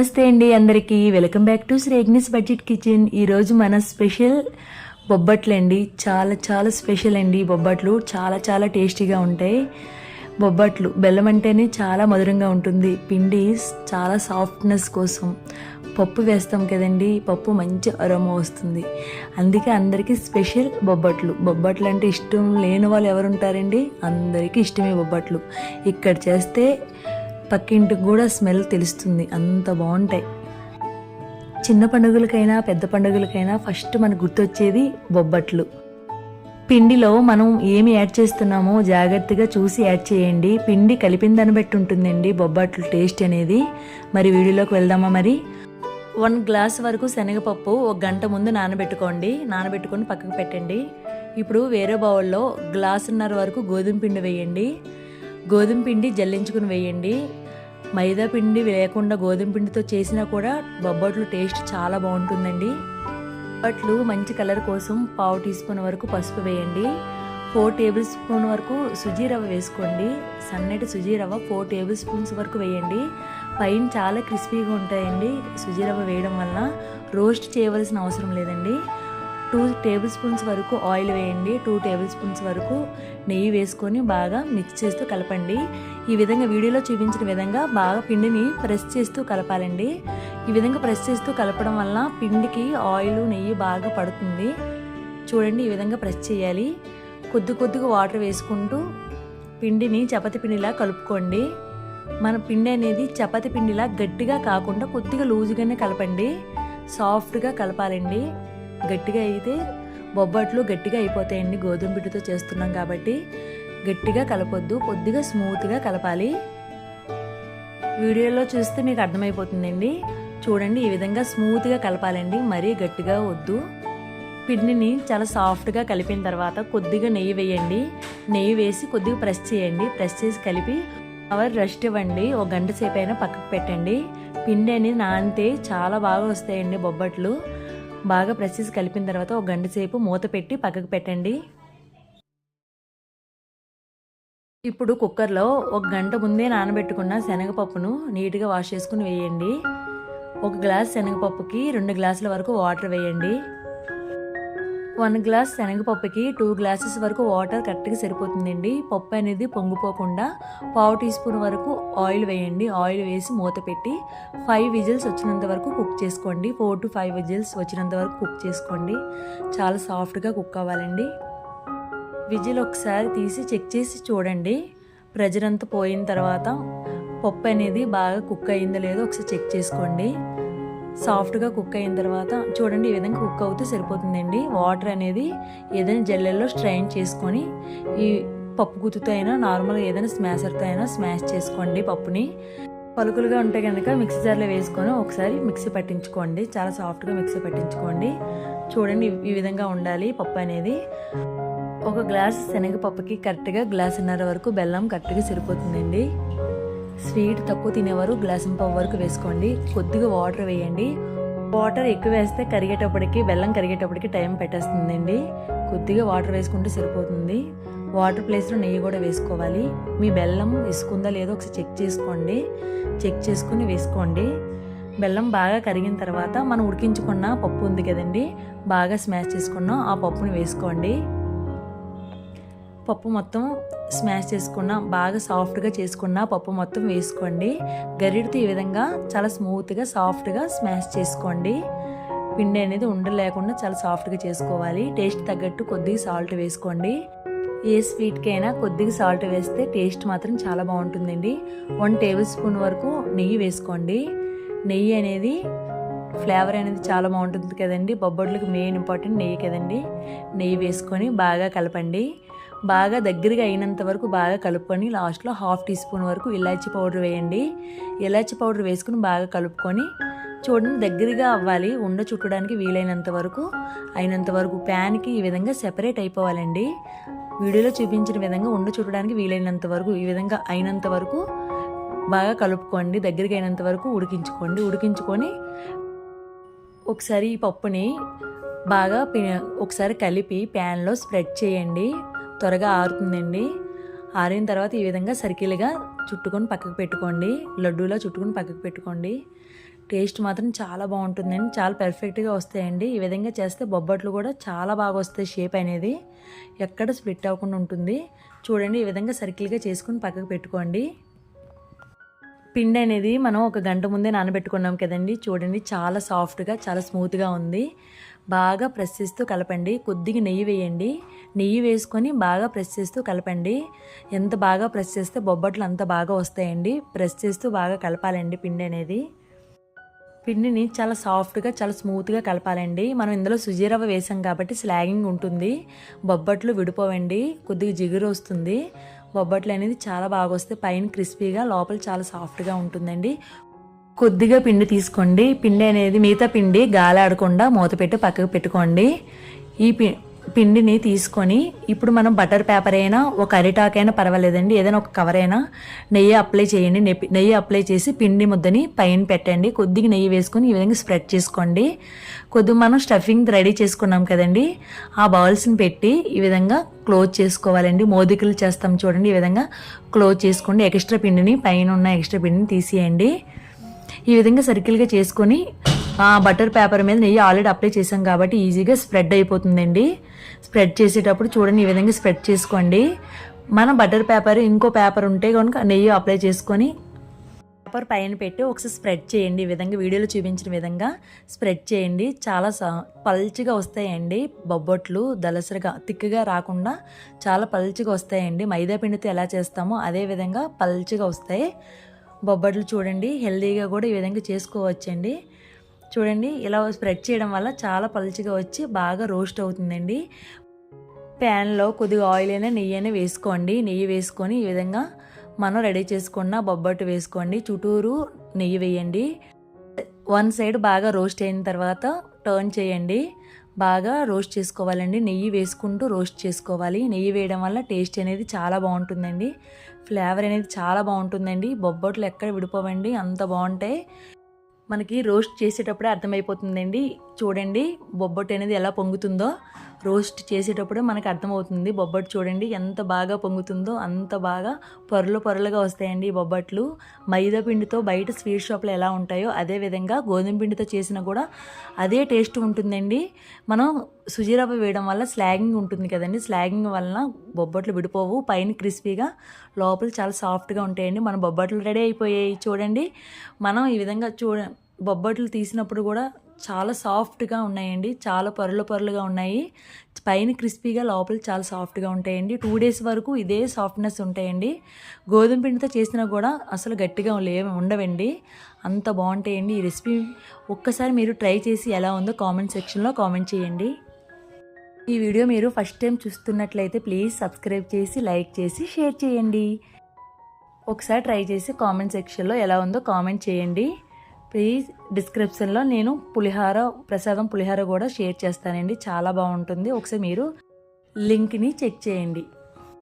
నమస్తే అండి అందరికీ. వెల్కమ్ బ్యాక్ టు శ్రేగ్నిస్ బడ్జెట్ కిచెన్ ఈరోజు మన స్పెషల్ బొబ్బట్లు అండి. చాలా చాలా స్పెషల్ అండి బొబ్బట్లు. చాలా చాలా టేస్టీగా ఉంటాయి. బొబ్బట్లు బెల్లం అంటేనే చాలా మధురంగా ఉంటుంది. పిండి చాలా సాఫ్ట్నెస్ కోసం పప్పు వేస్తాం కదండి. పప్పు మంచి అరోమా వస్తుంది. అందుకే అందరికీ స్పెషల్ బొబ్బట్లు. బొబ్బట్లు అంటే ఇష్టం లేని వాళ్ళు ఎవరుంటారండి? అందరికీ ఇష్టమే బొబ్బట్లు. ఇక్కడ చేస్తే పక్కింటికి కూడా స్మెల్ తెలుస్తుంది. అంత బాగుంటాయి. చిన్న పండుగలకైనా పెద్ద పండుగలకైనా ఫస్ట్ మనకు గుర్తొచ్చేది బొబ్బట్లు. పిండిలో మనం ఏమి యాడ్ చేస్తున్నామో జాగ్రత్తగా చూసి యాడ్ చేయండి. పిండి కలిపిన దాన్ని బట్టి ఉంటుందండి బొబ్బట్లు టేస్ట్ అనేది. మరి వీడియోలోకి వెళ్దామా మరి? వన్ గ్లాస్ వరకు శనగపప్పు ఒక గంట ముందు నానబెట్టుకోండి. నానబెట్టుకొని పక్కకు పెట్టండి. ఇప్పుడు వేరే బౌల్లో గ్లాసున్నర వరకు గోధుమ పిండి వేయండి. గోధుమ పిండి జల్లించుకుని వేయండి. మైదా పిండి లేకుండా గోధుమ పిండితో చేసినా కూడా బొబ్బట్లు టేస్ట్ చాలా బాగుంటుందండి. బొబ్బట్లు మంచి కలర్ కోసం పావు టీ స్పూన్ వరకు పసుపు వేయండి. ఫోర్ టేబుల్ స్పూన్ వరకు సుజీ రవ్వ వేసుకోండి. సన్నటి సుజీ రవ్వ ఫోర్ టేబుల్ స్పూన్స్ వరకు వేయండి. పైన చాలా క్రిస్పీగా ఉంటాయండి సుజీ రవ్వ వేయడం వల్ల రోస్ట్ చేయవలసిన అవసరం లేదండి. టూ టేబుల్ స్పూన్స్ వరకు ఆయిల్ వేయండి. టూ టేబుల్ స్పూన్స్ వరకు నెయ్యి వేసుకొని బాగా మిక్స్ చేస్తూ కలపండి. ఈ విధంగా వీడియోలో చూపించిన విధంగా బాగా పిండిని ప్రెస్ చేస్తూ కలపాలండి. ఈ విధంగా ప్రెస్ చేస్తూ కలపడం వల్ల పిండికి ఆయిల్ నెయ్యి బాగా పడుతుంది. చూడండి ఈ విధంగా ప్రెస్ చేయాలి. కొద్ది కొద్దిగా వాటర్ వేసుకుంటూ పిండిని చపాతి పిండిలా కలుపుకోండి. మన పిండి అనేది చపాతి పిండిలా గట్టిగా కాకుండా కొద్దిగా లూజుగానే కలపండి. సాఫ్ట్గా కలపాలండి. గట్టిగా అయితే బొబ్బట్లు గట్టిగా అయిపోతాయండి. గోధుమ పిండితో చేస్తున్నాం కాబట్టి గట్టిగా కలపొద్దు కొద్దిగా స్మూత్గా కలపాలి. వీడియోలో చూస్తే మీకు అర్థమైపోతుందండి. చూడండి ఈ విధంగా స్మూత్గా కలపాలండి. మరీ గట్టిగా వద్దు. పిండిని చాలా సాఫ్ట్గా కలిపిన తర్వాత కొద్దిగా నెయ్యి వేయండి. నెయ్యి వేసి కొద్దిగా ప్రెస్ చేయండి. ప్రెస్ చేసి కలిపి అవర్ రెస్ట్ ఇవ్వండి. ఒక గంట సేపు అయినా పక్కకు పెట్టండి. పిండి అనేది నానితే చాలా బాగా వస్తాయండి బొబ్బట్లు. బాగా ప్రెస్ చేసి కలిపిన తర్వాత ఒక గంట సేపు మూత పెట్టి పక్కకు పెట్టండి. ఇప్పుడు కుక్కర్లో ఒక గంట ముందే నానబెట్టుకున్న శనగపప్పును నీట్గా వాష్ చేసుకుని వేయండి. ఒక గ్లాస్ శనగపప్పుకి రెండు గ్లాసుల వరకు వాటర్ వేయండి. వన్ గ్లాస్ శనగపప్పుకి టూ గ్లాసెస్ వరకు వాటర్ కరెక్ట్గా సరిపోతుందండి. పప్పు అనేది పొంగిపోకుండా పావు టీ స్పూన్ వరకు ఆయిల్ వేయండి. ఆయిల్ వేసి మూత పెట్టి ఫైవ్ విజిల్స్ వచ్చినంత వరకు కుక్ చేసుకోండి. ఫోర్ టు ఫైవ్ విజిల్స్ వచ్చినంత వరకు కుక్ చేసుకోండి. చాలా సాఫ్ట్గా కుక్ అవ్వాలండి. విజిల్ ఒకసారి తీసి చెక్ చేసి చూడండి. ప్రెజర్ అంతా పోయిన తర్వాత పప్పు అనేది బాగా కుక్ అయిందో లేదో ఒకసారి చెక్ చేసుకోండి. సాఫ్ట్గా కుక్ అయిన తర్వాత చూడండి ఈ విధంగా కుక్ అవుతూ సరిపోతుందండి. వాటర్ అనేది ఏదైనా జల్లెల్లో స్ట్రైన్ చేసుకొని ఈ పప్పు గుత్తుతో అయినా నార్మల్గా ఏదైనా స్మాషర్తో అయినా స్మాష్ చేసుకోండి పప్పుని. పలుకులుగా ఉంటే కనుక మిక్సీ జార్లో వేసుకొని ఒకసారి మిక్సీ పట్టించుకోండి. చాలా సాఫ్ట్గా మిక్సీ పట్టించుకోండి. చూడండి ఈ విధంగా ఉండాలి పప్పు అనేది. ఒక గ్లాస్ శనగపప్పుకి కరెక్ట్గా గ్లాసున్నర వరకు బెల్లం కరెక్ట్గా సరిపోతుందండి. స్వీట్ తక్కువ తినేవారు గ్లాసం పావు వరకు వేసుకోండి. కొద్దిగా వాటర్ వేయండి. వాటర్ ఎక్కువ వేస్తే కరిగేటప్పటికి బెల్లం కరిగేటప్పటికి టైం పెట్టేస్తుందండి. కొద్దిగా వాటర్ వేసుకుంటే సరిపోతుంది. వాటర్ ప్లేస్లో నెయ్యి కూడా వేసుకోవాలి. మీ బెల్లం వేసుకుందా లేదో ఒకసారి చెక్ చేసుకోండి. చెక్ చేసుకుని వేసుకోండి. బెల్లం బాగా కరిగిన తర్వాత మనం ఉడికించుకున్న పప్పు ఉంది కదండి బాగా స్మాష్ చేసుకున్నాం ఆ పప్పుని వేసుకోండి. పప్పు మొత్తం స్మాష్ చేసుకున్న బాగా సాఫ్ట్గా చేసుకున్న పప్పు మొత్తం వేసుకోండి. గరిడితో ఈ విధంగా చాలా స్మూత్గా సాఫ్ట్గా స్మాష్ చేసుకోండి. పిండి అనేది ఉండలేకుండా చాలా సాఫ్ట్గా చేసుకోవాలి. టేస్ట్ తగ్గట్టు కొద్దిగా సాల్ట్ వేసుకోండి. ఏ స్వీట్కైనా కొద్దిగా సాల్ట్ వేస్తే టేస్ట్ మాత్రం చాలా బాగుంటుందండి. వన్ టేబుల్ స్పూన్ వరకు నెయ్యి వేసుకోండి. నెయ్యి అనేది ఫ్లేవర్ అనేది చాలా బాగుంటుంది కదండి. బొబ్బట్లకు మెయిన్ ఇంపార్టెంట్ నెయ్యి కదండి. నెయ్యి వేసుకొని బాగా కలపండి. బాగా దగ్గరగా అయినంత వరకు బాగా కలుపుకొని లాస్ట్లో హాఫ్ టీ స్పూన్ వరకు ఇలాచి పౌడర్ వేయండి. ఇలాచి పౌడర్ వేసుకుని బాగా కలుపుకొని చూడండి దగ్గరగా అవ్వాలి ఉండ చుట్టడానికి వీలైనంత వరకు అయినంత వరకు ప్యాన్కి ఈ విధంగా సెపరేట్ అయిపోవాలండి. వీడియోలో చూపించిన విధంగా ఉండ చుట్టడానికి వీలైనంత వరకు ఈ విధంగా అయినంత వరకు బాగా కలుపుకోండి దగ్గరికి అయినంత వరకు ఉడికించుకోండి. ఉడికించుకొని ఒకసారి ఈ పప్పుని బాగా ఒకసారి కలిపి ప్యాన్లో స్ప్రెడ్ చేయండి. త్వరగా ఆరుతుందండి. ఆరిన తర్వాత ఈ విధంగా సర్కిల్గా చుట్టుకొని పక్కకు పెట్టుకోండి. లడ్డూలా చుట్టుకొని పక్కకు పెట్టుకోండి. టేస్ట్ మాత్రం చాలా బాగుంటుందండి. చాలా పర్ఫెక్ట్గా వస్తాయండి. ఈ విధంగా చేస్తే బొబ్బట్లు కూడా చాలా బాగా వస్తాయి షేప్ అనేది. ఎక్కడ స్ప్లిట్ అవ్వకుండా ఉంటుంది. చూడండి ఈ విధంగా సర్కిల్గా చేసుకుని పక్కకు పెట్టుకోండి. పిండి అనేది మనం ఒక గంట ముందే నానబెట్టుకున్నాం కదండి. చూడండి చాలా సాఫ్ట్గా చాలా స్మూత్గా ఉంది. బాగా ప్రెస్ చేస్తూ కలపండి. కొద్దిగా నెయ్యి వేయండి. నెయ్యి వేసుకొని బాగా ప్రెస్ చేస్తూ కలపండి. ఎంత బాగా ప్రెస్ చేస్తే బొబ్బట్లు అంత బాగా వస్తాయండి. ప్రెస్ చేస్తూ బాగా కలపాలండి పిండి అనేది. పిండిని చాలా సాఫ్ట్గా చాలా స్మూత్గా కలపాలండి. మనం ఇందులో సుజీరవ వేసాం కాబట్టి స్లాగింగ్ ఉంటుంది. బొబ్బట్లు విడిపోవండి. కొద్దిగా జిగురు వస్తుంది. బొబ్బట్లు అనేది చాలా బాగా వస్తాయి. పైన క్రిస్పీగా లోపల చాలా సాఫ్ట్గా ఉంటుందండి. కొద్దిగా పిండి తీసుకోండి. పిండి అనేది మిగతా పిండి గాలి ఆడకుండా మూత పెట్టి పక్కకు పెట్టుకోండి. ఈ పి పిండిని తీసుకొని ఇప్పుడు మనం బటర్ పేపర్ అయినా ఒక అరిటాకైనా పర్వాలేదండి. ఏదైనా ఒక కవర్ అయినా నెయ్యి అప్లై చేయండి. నెయ్యి అప్లై చేసి పిండి ముద్దని పైన పెట్టండి. కొద్దిగా నెయ్యి వేసుకొని ఈ విధంగా స్ప్రెడ్ చేసుకోండి. కొద్దిగా మనం స్టఫింగ్ రెడీ చేసుకున్నాం కదండి. ఆ బౌల్స్ని పెట్టి ఈ విధంగా క్లోజ్ చేసుకోవాలండి. మోదికలు చేస్తాం చూడండి. ఈ విధంగా క్లోజ్ చేసుకోండి. ఎక్స్ట్రా పిండిని పైన ఉన్న ఎక్స్ట్రా పిండిని తీసేయండి. ఈ విధంగా సర్కిల్గా చేసుకొని బటర్ పేపర్ మీద నెయ్యి ఆల్రెడీ అప్లై చేసాం కాబట్టి ఈజీగా స్ప్రెడ్ అయిపోతుందండి. స్ప్రెడ్ చేసేటప్పుడు చూడండి ఈ విధంగా స్ప్రెడ్ చేసుకోండి. మన బటర్ పేపర్ ఇంకో పేపర్ ఉంటే కనుక నెయ్యి అప్లై చేసుకొని పేపర్ పైన పెట్టి ఒకసారి స్ప్రెడ్ చేయండి. ఈ విధంగా వీడియోలో చూపించిన విధంగా స్ప్రెడ్ చేయండి. చాలా పల్చిగా వస్తాయండి బొబ్బట్లు దలసరిగా తిక్కుగా రాకుండా చాలా పల్చిగా వస్తాయండి. మైదా పిండితో ఎలా చేస్తామో అదే విధంగా పల్చిగా వస్తాయి. బొబ్బట్లు చూడండి హెల్తీగా కూడా ఈ విధంగా చేసుకోవచ్చండి. చూడండి ఇలా స్ప్రెడ్ చేయడం వల్ల చాలా పలుచగా వచ్చి బాగా రోస్ట్ అవుతుందండి. ప్యాన్లో కొద్దిగా ఆయిల్ అయినా నెయ్యి అయినా వేసుకోండి. నెయ్యి వేసుకొని ఈ విధంగా మనం రెడీ చేసుకున్న బొబ్బట్టు వేసుకోండి. చుట్టూరు నెయ్యి వేయండి. వన్ సైడ్ బాగా రోస్ట్ అయిన తర్వాత టర్న్ చేయండి. బాగా రోస్ట్ చేసుకోవాలండి. నెయ్యి వేసుకుంటూ రోస్ట్ చేసుకోవాలి. నెయ్యి వేయడం వల్ల టేస్ట్ అనేది చాలా బాగుంటుందండి. ఫ్లేవర్ అనేది చాలా బాగుంటుందండి. బొబ్బట్లు ఎక్కడ విడిపోవండి అంత బాగుంటాయి. మనకి రోస్ట్ చేసేటప్పుడే అర్థమైపోతుందండి. చూడండి బొబ్బట్టు అనేది ఎలా పొంగుతుందో. రోస్ట్ చేసేటప్పుడే మనకు అర్థమవుతుంది. బొబ్బట్టు చూడండి ఎంత బాగా పొంగుతుందో అంత బాగా పొరలు పొరలుగా వస్తాయండి ఈ బొబ్బట్లు. మైదా పిండితో బయట స్వీట్ షాప్లో ఎలా ఉంటాయో అదే విధంగా గోధుమ పిండితో చేసినా కూడా అదే టేస్ట్ ఉంటుందండి. మనం సుజీ వేయడం వల్ల స్లాగింగ్ ఉంటుంది కదండి. స్లాగింగ్ వలన బొబ్బట్లు విడిపోవు. పైన క్రిస్పీగా లోపల చాలా సాఫ్ట్గా ఉంటాయండి. మన బొబ్బట్లు రెడీ అయిపోయాయి చూడండి. మనం ఈ విధంగా చూడ బొబ్బట్లు తీసినప్పుడు కూడా చాలా సాఫ్ట్గా ఉన్నాయండి. చాలా పొరలు పొరలుగా ఉన్నాయి. పైన క్రిస్పీగా లోపల చాలా సాఫ్ట్గా ఉంటాయండి. టూ డేస్ వరకు ఇదే సాఫ్ట్నెస్ ఉంటాయండి. గోధుమ పిండితో చేసినా కూడా అసలు గట్టిగా లేవు ఉండవండి. అంత బాగుంటాయండి ఈ రెసిపీ. ఒక్కసారి మీరు ట్రై చేసి ఎలా ఉందో కామెంట్ సెక్షన్లో కామెంట్ చేయండి. ఈ వీడియో మీరు ఫస్ట్ టైం చూస్తున్నట్లయితే ప్లీజ్ సబ్స్క్రైబ్ చేసి లైక్ చేసి షేర్ చేయండి. ఒకసారి ట్రై చేసి కామెంట్ సెక్షన్లో ఎలా ఉందో కామెంట్ చేయండి. ప్లీజ్ డిస్క్రిప్షన్లో నేను పులిహార ప్రసాదం పులిహార కూడా షేర్ చేస్తానండి. చాలా బాగుంటుంది. ఒకసారి మీరు లింక్ని చెక్ చేయండి.